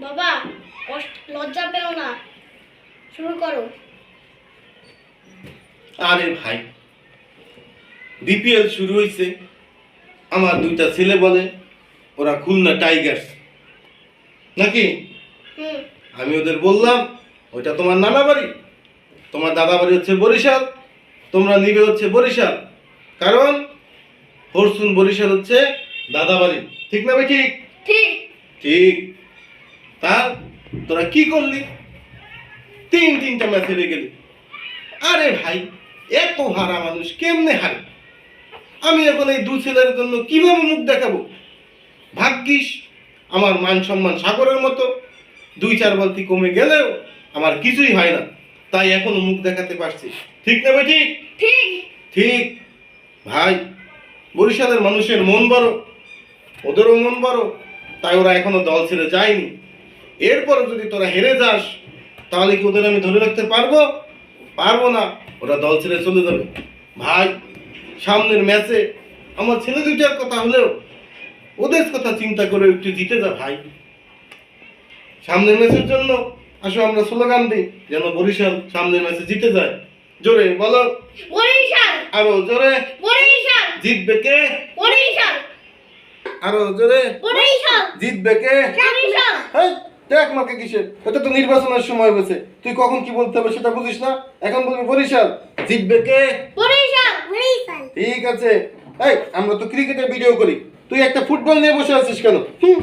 বাবা লজ্জা পেও না। শুরু করো। আরে ভাই বিপিএল শুরু হয়েছে আমার দুইটা ছেলে বলে ওরা খুলনা টাইগার্স। নাকি? আমি ওদের বললাম ওইটা তোমার নানা বাড়ি। তোমার দাদা বাড়ি হচ্ছে বরিশাল তোমরা নিবে হচ্ছে বরিশাল। কারণ ফরচুন বরিশাল হচ্ছে দাদা বাড়ি। ঠিক না ভাই ঠিক? ঠিক। ঠিক। তা তোরা কি করলি? তিন তিনটা ম্যাচ হেরে গেলি। আরে ভাই এত হারা মানুষ কেমনে হারে? আমি এখন এই দু ছেলের জন্য কীভাবে মুখ দেখাবো? ভাগ্যিস আমার মান সম্মান সাগরের মতো। দুই চার বালতি কমে গেলেও আমার কিছুই হয় না। তাই এখনও মুখ দেখাতে পারছি। ঠিক না ঠিক? ঠিক। ঠিক। ভাই বরিশালের মানুষের মন বড়। ওদেরও মন বড়। তাই ওরা এখনও দল ছেড়ে যায়নি। এরপরে যদি তোরা হেরে যাস তাহলে কি ওদের আমি ধরে রাখতে পারব? পারব না। ওরা দল ছেড়ে চলে যাবে। ভাই সামনের ম্যাচে আমার ছেলে দুইটার কথা হলেও ওদের কথা চিন্তা করে একটু জিতে যা ভাই। সামনের ম্যাচের জন্য আসো আমরা স্লোগান দিই যেন বরিশাল সামনের ম্যাচে জিতে যায়। জোরে বলো। বরিশাল। আরও জোরে। বরিশাল। জিতবে কে? বরিশাল। আরও জোরে। বরিশাল। জিতবে কে? বরিশাল। হেই, দেখ মাকে কিসের? এটা তো নির্বাচনের সময় হয়েছে। তুই কখন কি বলতে হবে সেটা বুঝিস না? এখন বলবি বরিশাল। জিতবে কে? বরিশাল বরিশাল। ঠিক আছে। এই আমরা তো ক্রিকেটের ভিডিও করি। তুই একটা ফুটবল নিয়ে বসে আছিস কেন? হুম।